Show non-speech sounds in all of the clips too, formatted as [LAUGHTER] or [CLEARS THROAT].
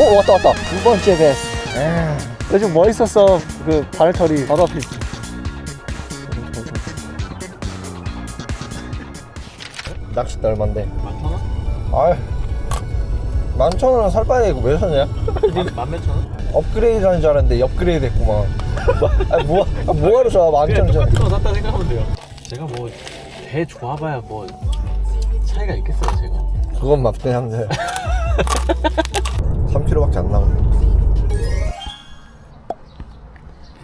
오 왔다 왔다. 두 번째 베스 에 요즘 멋있었어. 그 바늘털이 바로 앞에 있어. 낚싯대 얼만데 만천 원? 아이 만천 원은 살 바에 이거 왜 샀냐 만몇천 원? 업그레이드 하는 줄 알았는데 업그레이드 했구만. [LAUGHS] 아 뭐, 아, 뭐하러 사 만천 그냥 원 똑같은 거 샀다 생각하면 돼요. 제가 뭐 배 좋아봐야 뭐 차이가 있겠어요 제가. 그건 맞긴 한데. 3kg [LAUGHS] 밖에 안 나오네.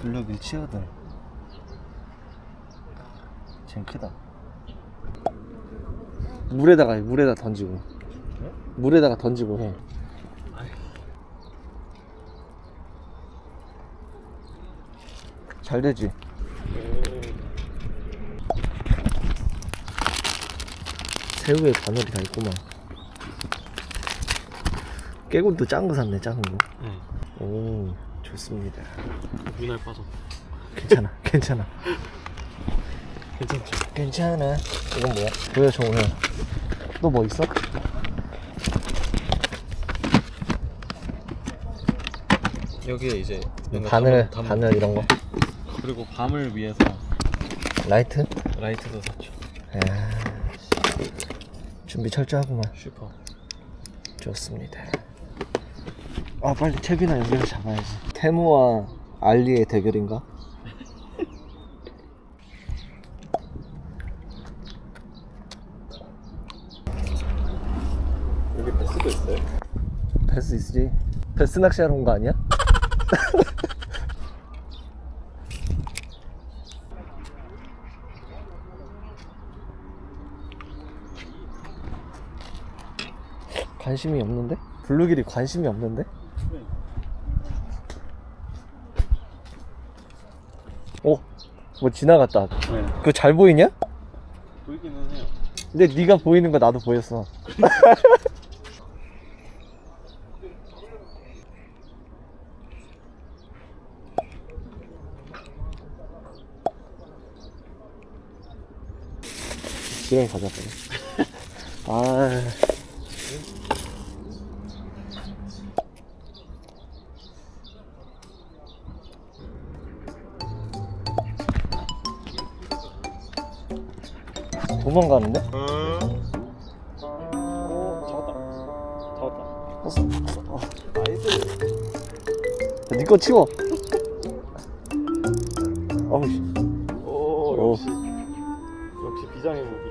블럭 일치거든 쟨 크다. 물에다가 해, 물에다 던지고. 물에다가 던지고 해. 잘 되지? 새우에 바늘이 다 있구만 깨군도 작은 거 샀네 작은 거. 네 오 좋습니다. 눈알 빠져 괜찮아 [LAUGHS] 괜찮아 괜찮죠? 괜찮아. 이건 뭐야? 보여줘 오늘. 또 뭐 있어? 여기에 이제 바늘 바늘 이런 거. 그리고 밤을 위해서 라이트? 라이트도 샀죠 아, 준비 철저하구만. 슈퍼 좋습니다. 아 빨리 채비나 연결해 잡아야지. 테무와 알리의 대결인가? 여기 베스도 있어요? 베스 있지. 베스 낚시하러 온 거 아니야? [LAUGHS] 관심이 없는데? 블루길이 관심이 없는데? 오, 뭐 지나갔다. 네 그거 잘 보이냐? 보이기는 해요 근데 네가 보이는 거 나도 보였어. [LAUGHS] 지렁이 가져왔거든. [LAUGHS] 아. 도망가는데? 잡았다 잡았다 어, 나이스 니거 치워. 어우, 씨. 오 역시 역시 비장의 무기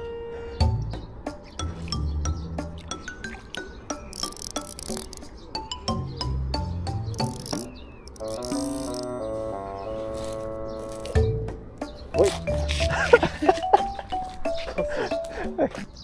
어이. [LAUGHS] perfect.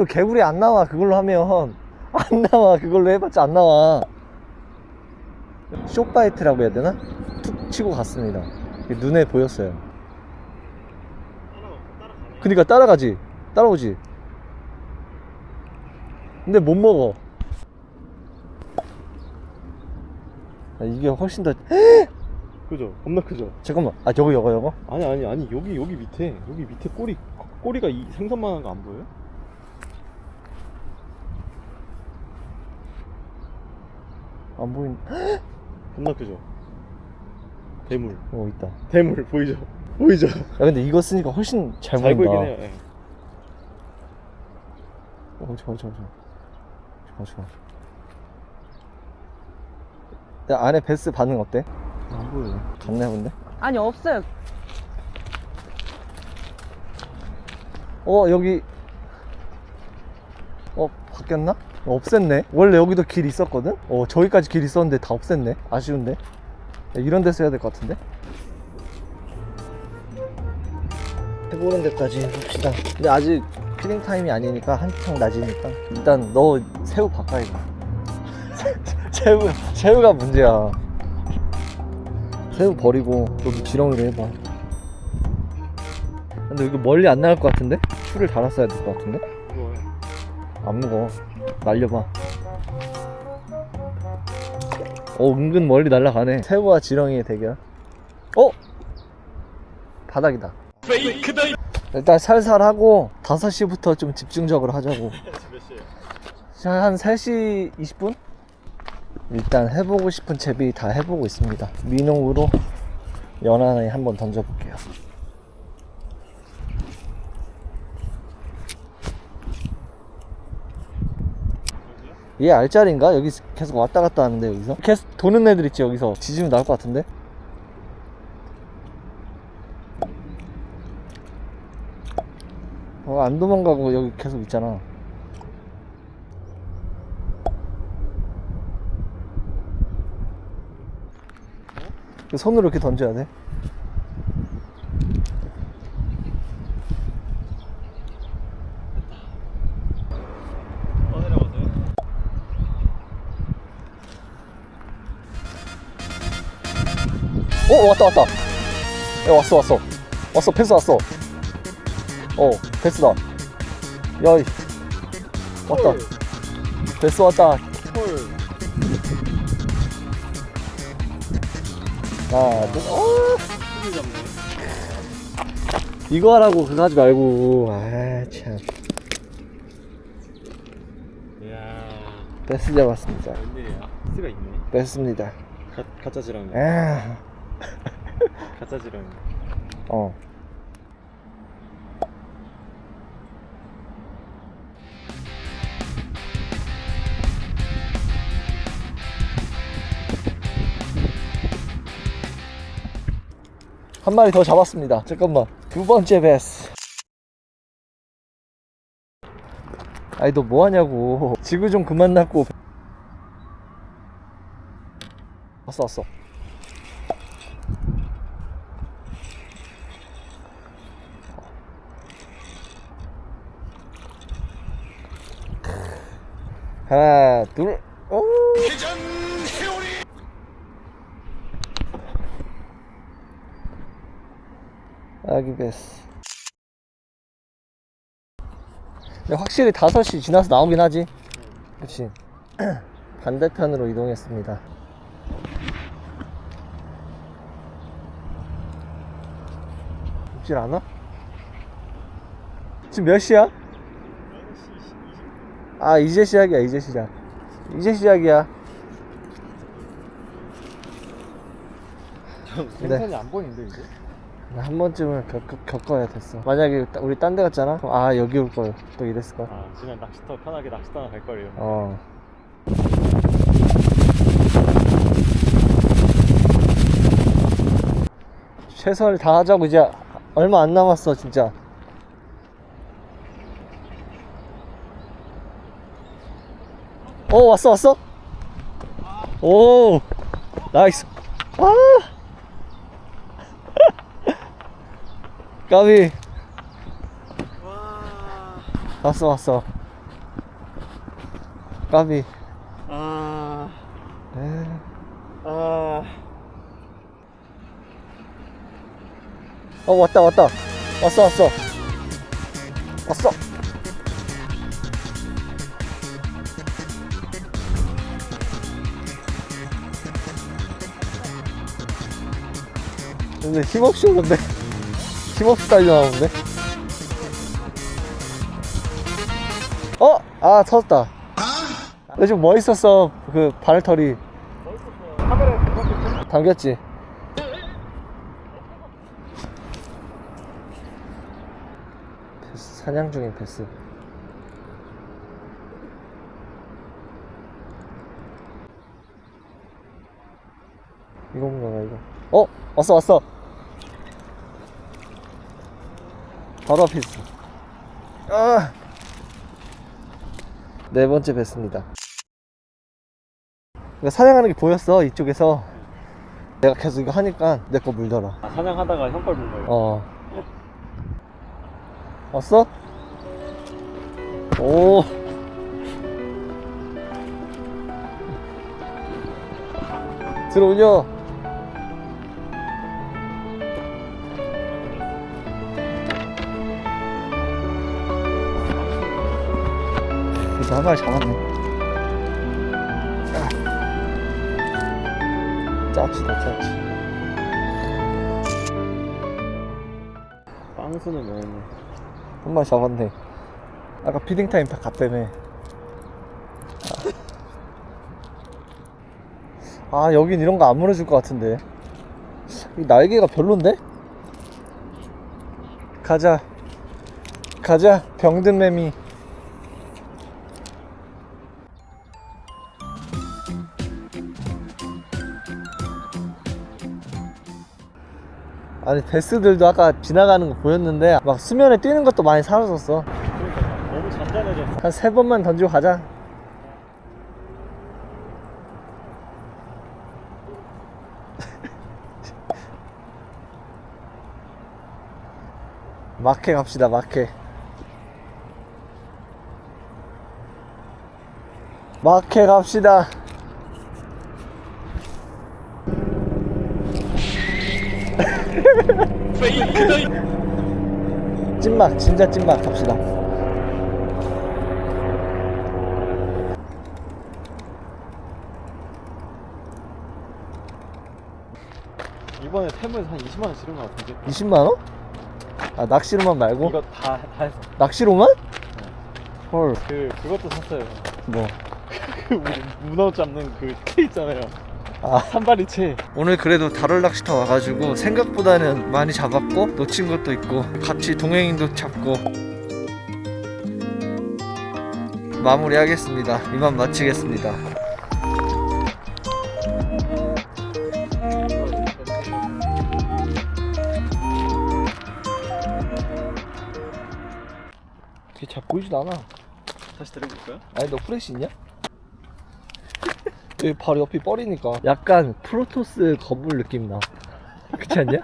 그 개구리 안 나와 그걸로 하면. 안 나와 그걸로 해봤자 안 나와. 쇼바이트라고 해야 되나? 툭 치고 갔습니다. 눈에 보였어요. 그니까 따라가지. 따라오지. 근데 못 먹어. 아, 이게 훨씬 더 [GASPS] 그죠? 겁나 크죠? 잠깐만. 아 저거 저거 저거? 아니 아니 아니. 여기 여기 밑에. 여기 밑에 꼬리 꼬리가 이 생선만한 거 안 보여요? 안 보인. [GASPS] 겁나 크죠? 대물. 어 있다. 야 대물 보이죠? 보이죠? 근데 이거 쓰니까 훨씬 잘, 잘 보인다. 보이긴 해요 예. 어 좋아 좋아 좋아 좋아 좋아 야 안에 베스 반응 어때? 안 보여 갔네 본데? 아니 없어요. 어 여기. 어 바뀌었나? 어, 없앴네. 원래 여기도 길 있었거든? 어 저기까지 길 있었는데 다 없앴네. 아쉬운데. 야, 이런 데서 해야 될 것 같은데? 해보는 데까지 해봅시다. 근데 아직 피딩 타임이 아니니까 한창 낮이니까. 일단 너 새우 바꿔야 돼 [LAUGHS] 새우 새우가 문제야. 새우 버리고 여기 지렁이로 해봐. 근데 여기 멀리 안 나갈 것 같은데? 추를 달았어야 될 것 같은데? 안 무거워 날려봐. 어 은근 멀리 날아가네. 새우와 지렁이의 대결. 어? 바닥이다. 일단 살살 하고 5시부터 좀 집중적으로 하자고. 한 3시 20분? 일단 해보고 싶은 채비 다 해보고 있습니다. 민홍으로 연하에 한번 던져볼게요 얘 알짜리인가? 여기 계속 왔다 갔다 하는데 여기서? 계속 도는 애들 있지 여기서. 지지면 나올 것 같은데? 어, 안 도망가고 여기 계속 있잖아. 그 손으로 이렇게 던져야 돼 어 왔다 왔다. 야 왔어 왔어. 왔어 패스 왔어. 어 패스다. 야이. 왔다. 패스 왔다. 하나 둘 어! 이거 하라고 그거 하지 말고. 아참. 이야. 패스 잡았습니다. 웬일이야? 스가 있네. 뺐습니다. 가, 가짜 지렁이 아, 가짜 지렁이 어 한 마리 더 잡았습니다. 잠깐만. 두 번째 베스. 아니 너 뭐 하냐고. 지구 좀 그만 낚고. 왔어 왔어. 하나 둘. 오. 아기 베스. 확실히 5시 지나서 나오긴 하지. 그치. [CLEARS THROAT] 반대편으로 이동했습니다. 입질 안 와? 지금 몇 시야? 아, 이제 시작이야, 이제 시작. 이제 시작이야. 생선이 안 보이는데 이제? 한 번쯤은 겪, 겪어야 됐어. 만약에 따- 우리 딴 데 갔잖아? 그럼 아, 여기 올 걸. 또 이랬을 걸. 아 지금 낚시터 편하게 낚시터 갈 거예요 어. 최선을 다하자고 이제 얼마 안 남았어 진짜 어 왔어 왔어? 오 나이스. 아. [LAUGHS] 까비. 왔어 왔어. 까비. 아... 에이. 아... 어 왔다 왔다. 왔어 왔어. 왔어 근데 힘없이 오는데? 힘없이 달려나오는데? 어? 아 터졌다. 나 지금 멋있었어? 그 바늘털이. 카메라에 대박했죠? 담겼지. 패스, 사냥 중인 패스. 이건가 이거. 어 왔어 왔어 바로 앞에 있어 아! 네 번째 뵀습니다 그러니까 사냥하는 게 보였어 이쪽에서 내가 계속 이거 하니까 내 거 물더라 아 사냥하다가 형걸 본 거예요 어. 왔어? 오. 들어오냐? 그래도 한 마리 잡았네. 아. 짜치다, 짜치. 빵수는 뭐였네 한 마리 잡았네. 아까 피딩 타임 다 갔다며. 아, 여긴 이런 거 안 물어줄 것 같은데. 이 날개가 별론데? 가자. 가자. 병든 매미. 아니, 베스들도 아까 지나가는 거 보였는데, 막 수면에 뛰는 것도 많이 사라졌어. 그러니까 너무 잔잔해졌어 한 세 번만 던지고 가자. [LAUGHS] 마케 갑시다, 마케. 마케 갑시다. [LAUGHS] 찐막, 진짜 찐막 갑시다. 이번에 태무에서 한 20만 원 지른 것 같은데 20만원? 아, 낚시로만 말고? 이거 다, 다 해서 낚시로만? 헐, 그, 그것도 샀어요 뭐. [LAUGHS] 그 우리 문어 잡는 그채 있잖아요 아. 산발이채 오늘 그래도 다롤 낚시터 와가지고 생각보다는 많이 잡았고 놓친 것도 있고 같이 동행인도 잡고 마무리하겠습니다. 이만 마치겠습니다. 걔잘 보이지도 않아. 다시 데려볼까요? 아니 너 프레시 있냐? 여기 바로 옆이 뻘이니까 약간 프로토스 거북 느낌 나 그렇지 않냐?